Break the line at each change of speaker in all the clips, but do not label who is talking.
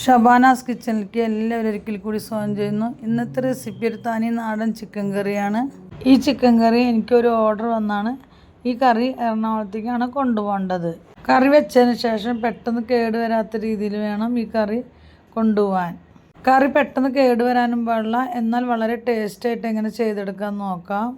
ഷബാനാസ് കിച്ചണിലേക്ക് എല്ലാവരും ഒരിക്കൽ കൂടി സ്വാഗതം ചെയ്യുന്നു. ഇന്നത്തെ റെസിപ്പി ഒരു തനി നാടൻ ചിക്കൻ കറിയാണ്. ഈ ചിക്കൻ കറി എനിക്കൊരു ഓർഡർ വന്നാണ്. ഈ കറി എറണാകുളത്തേക്കാണ് കൊണ്ടുപോകേണ്ടത്. കറി വെച്ചതിന് ശേഷം പെട്ടെന്ന് കേടുവരാത്ത രീതിയിൽ വേണം ഈ കറി കൊണ്ടുപോകാൻ. കറി പെട്ടെന്ന് കേടുവരാനും പാടില്ല. എന്നാൽ വളരെ ടേസ്റ്റായിട്ട് എങ്ങനെ ചെയ്തെടുക്കാൻ നോക്കാം.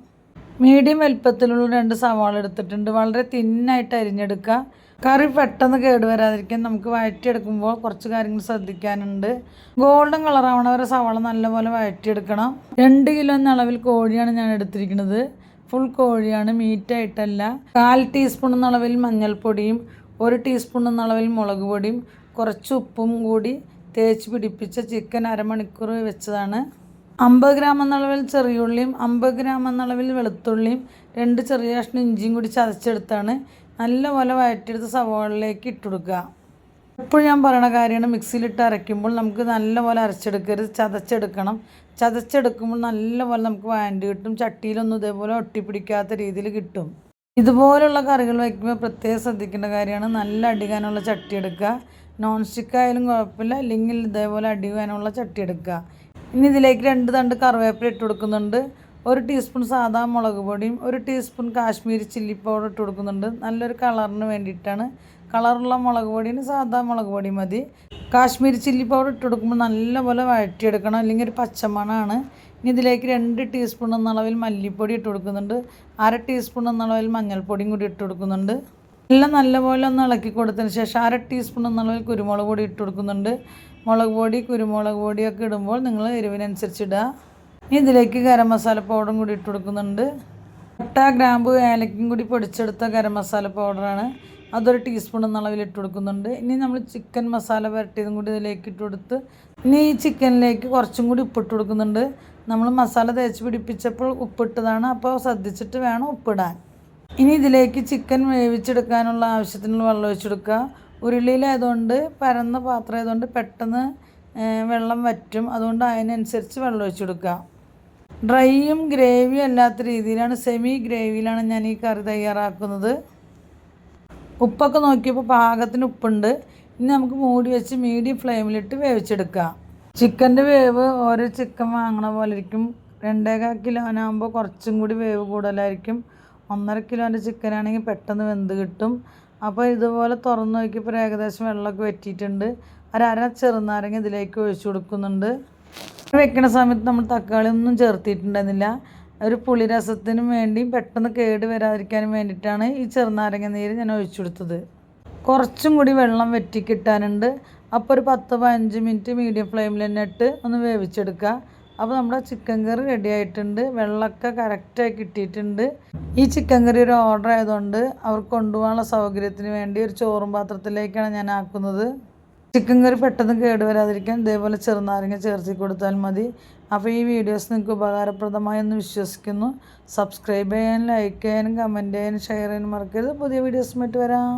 മീഡിയം വലുപ്പത്തിലുള്ള രണ്ട് സവാള എടുത്തിട്ടുണ്ട്. വളരെ തിന്നായിട്ട് അരിഞ്ഞെടുക്കുക. കറി പെട്ടെന്ന് കേടുവരാതിരിക്കാൻ നമുക്ക് വഴറ്റിയെടുക്കുമ്പോൾ കുറച്ച് കാര്യങ്ങൾ ശ്രദ്ധിക്കാനുണ്ട്. ഗോൾഡൻ കളറാവണ വരെ സവാള നല്ലപോലെ വഴറ്റിയെടുക്കണം. രണ്ട് കിലോ എന്ന അളവിൽ കോഴിയാണ് ഞാൻ എടുത്തിരിക്കുന്നത്. ഫുൾ കോഴിയാണ് മീറ്റായിട്ടല്ല. കാൽ ടീസ്പൂൺ എന്ന അളവിൽ മഞ്ഞൾപ്പൊടിയും ഒരു ടീസ്പൂൺ എന്ന അളവിൽ മുളക് പൊടിയും കുറച്ച് ഉപ്പും കൂടി തേച്ച് പിടിപ്പിച്ച ചിക്കൻ അരമണിക്കൂർ വെച്ചതാണ്. അമ്പത് ഗ്രാം എന്നളവിൽ ചെറിയുള്ളിയും അമ്പത് ഗ്രാം എന്നളവിൽ വെളുത്തുള്ളിയും രണ്ട് ചെറിയ കഷ്ണം ഇഞ്ചിയും കൂടി ചതച്ചെടുത്താണ് നല്ലപോലെ വഴറ്റിയെടുത്ത് സവാളിലേക്ക് ഇട്ട് കൊടുക്കുക. എപ്പോഴും ഞാൻ പറയുന്ന കാര്യമാണ് മിക്സിയിലിട്ട് അരയ്ക്കുമ്പോൾ നമുക്ക് നല്ലപോലെ അരച്ചെടുക്കരുത്. ചതച്ചെടുക്കണം. ചതച്ചെടുക്കുമ്പോൾ നല്ലപോലെ നമുക്ക് വാൻഡ് കിട്ടും. ചട്ടിയിലൊന്നും ഇതേപോലെ ഒട്ടിപ്പിടിക്കാത്ത രീതിയിൽ കിട്ടും. ഇതുപോലുള്ള കറികൾ വയ്ക്കുമ്പോൾ പ്രത്യേകം ശ്രദ്ധിക്കേണ്ട കാര്യമാണ് നല്ല അടികാനുള്ള ചട്ടി എടുക്കുക. നോൺ സ്റ്റിക്ക് ആയാലും കുഴപ്പമില്ല. അല്ലെങ്കിൽ ഇതേപോലെ അടിക്കാനുള്ള ചട്ടി എടുക്കുക. ഇനി ഇതിലേക്ക് രണ്ട് തണ്ട് കറിവേപ്പില ഇട്ട് കൊടുക്കുന്നുണ്ട്. ഒരു ടീസ്പൂൺ സാധാ മുളക് പൊടിയും ഒരു ടീസ്പൂൺ കാശ്മീരി ചില്ലി പൗഡർ ഇട്ട് കൊടുക്കുന്നുണ്ട്. നല്ലൊരു കളറിന് വേണ്ടിയിട്ടാണ്. കളറുള്ള മുളക് പൊടിയും സാധാ മുളക് പൊടി മതി. കാശ്മീരി ചില്ലി പൗഡർ ഇട്ട് കൊടുക്കുമ്പോൾ നല്ലപോലെ വഴറ്റിയെടുക്കണം. അല്ലെങ്കിൽ ഒരു പച്ചമണമാണ്. ഇനി ഇതിലേക്ക് രണ്ട് ടീസ്പൂൺ എന്ന അളവിൽ മല്ലിപ്പൊടി ഇട്ട് കൊടുക്കുന്നുണ്ട്. അര ടീസ്പൂൺ എന്ന അളവിൽ മഞ്ഞൾപ്പൊടിയും കൂടി ഇട്ട് കൊടുക്കുന്നുണ്ട്. എല്ലാം നല്ലപോലെ ഒന്ന് ഇളക്കി കൊടുത്തതിന് ശേഷം അര ടീസ്പൂൺ എന്ന അളവിൽ കുരുമുളക് പൊടി ഇട്ട് കൊടുക്കുന്നുണ്ട്. മുളക് പൊടി കുരുമുളക് പൊടിയൊക്കെ ഇടുമ്പോൾ നിങ്ങൾ എരിവിനനുസരിച്ച് ഇടുക. ഇനി ഇതിലേക്ക് ഗരം മസാല പൗഡറും കൂടി ഇട്ട് കൊടുക്കുന്നുണ്ട്. മുട്ട ഗ്രാമ്പ് ഏലക്കും കൂടി പൊടിച്ചെടുത്ത ഗരം മസാല പൗഡറാണ് അതൊരു ടീസ്പൂൺ എന്നളവിൽ ഇട്ട് കൊടുക്കുന്നുണ്ട്. ഇനി നമ്മൾ ചിക്കൻ മസാല വരട്ടിയതും കൂടി ഇതിലേക്ക് ഇട്ട് കൊടുത്ത് ഇനി ഈ ചിക്കനിലേക്ക് കുറച്ചും കൂടി ഉപ്പിട്ട് കൊടുക്കുന്നുണ്ട്. നമ്മൾ മസാല തേച്ച് പിടിപ്പിച്ചപ്പോൾ ഉപ്പിട്ടതാണ്. അപ്പോൾ ശ്രദ്ധിച്ചിട്ട് വേണം ഉപ്പിടാൻ. ഇനി ഇതിലേക്ക് ചിക്കൻ വേവിച്ചെടുക്കാനുള്ള ആവശ്യത്തിനുള്ള വെള്ളം ഒഴിച്ചെടുക്കുക. ഉരുളിയിലായതുകൊണ്ട് പരന്ന പാത്രം ആയതുകൊണ്ട് പെട്ടെന്ന് വെള്ളം വറ്റും. അതുകൊണ്ട് അതിനനുസരിച്ച് വെള്ളം ഒഴിച്ചെടുക്കുക. ഡ്രൈയും ഗ്രേവിയും അല്ലാത്ത രീതിയിലാണ് സെമി ഗ്രേവിയിലാണ് ഞാൻ ഈ കറി തയ്യാറാക്കുന്നത്. ഉപ്പൊക്കെ നോക്കിയപ്പോൾ പാകത്തിന് ഉപ്പുണ്ട്. ഇനി നമുക്ക് മൂടി വെച്ച് മീഡിയം ഫ്ലെയിമിലിട്ട് വേവിച്ചെടുക്കുക. ചിക്കന്റെ വേവ് ഓരോ ചിക്കൻ വാങ്ങണ പോലെ ഇരിക്കും. രണ്ടേകാൽ കിലോനാകുമ്പോൾ കുറച്ചും കൂടി വേവ് കൂടുതലായിരിക്കും. ഒന്നര കിലോന്റെ ചിക്കൻ ആണെങ്കിൽ പെട്ടെന്ന് വെന്ത് കിട്ടും. അപ്പോൾ ഇതുപോലെ തുറന്ന് നോക്കിയപ്പോൾ ഏകദേശം വെള്ളമൊക്കെ വറ്റിയിട്ടുണ്ട്. ഒരര ചെറുനാരങ്ങ ഇതിലേക്ക് ഒഴിച്ചു കൊടുക്കുന്നുണ്ട്. വെക്കുന്ന സമയത്ത് നമ്മൾ തക്കാളി ഒന്നും ചേർത്തിട്ടുണ്ടായിരുന്നില്ല. ഒരു പുളിരസത്തിനും വേണ്ടിയും പെട്ടെന്ന് കേട് വരാതിരിക്കാനും വേണ്ടിയിട്ടാണ് ഈ ചെറുനാരങ്ങ നീര് ഞാൻ ഒഴിച്ചു കൊടുത്തത്. കുറച്ചും കൂടി വെള്ളം വെറ്റി കിട്ടാനുണ്ട് അപ്പോൾ ഒരു പത്ത് പതിനഞ്ച് മിനിറ്റ് മീഡിയം ഫ്ലെയിമിൽ തന്നെ ഇട്ട് ഒന്ന് വേവിച്ചെടുക്കുക. അപ്പോൾ നമ്മുടെ ചിക്കൻ കറി റെഡി ആയിട്ടുണ്ട്. വെള്ളമൊക്കെ കറക്റ്റായി കിട്ടിയിട്ടുണ്ട്. ഈ ചിക്കൻ കറി ഒരു ഓർഡർ ആയതുകൊണ്ട് അവർക്ക് കൊണ്ടുപോകാനുള്ള സൗകര്യത്തിന് വേണ്ടി ഒരു ചോറും പാത്രത്തിലേക്കാണ് ഞാൻ ആക്കുന്നത്. ചിക്കൻ കറി പെട്ടെന്ന് കേടുവരാതിരിക്കാൻ ഇതേപോലെ ചെറുനാരങ്ങ ചേർത്തി കൊടുത്താൽ മതി. അപ്പോൾ ഈ വീഡിയോസ് നിങ്ങൾക്ക് ഉപകാരപ്രദമായി എന്ന് വിശ്വസിക്കുന്നു. സബ്സ്ക്രൈബ് ചെയ്യാനും ലൈക്ക് ചെയ്യാനും കമന്റ് ചെയ്യാനും ഷെയർ ചെയ്യാനും മറക്കരുത്. പുതിയ വീഡിയോസുമായിട്ട് വരാം.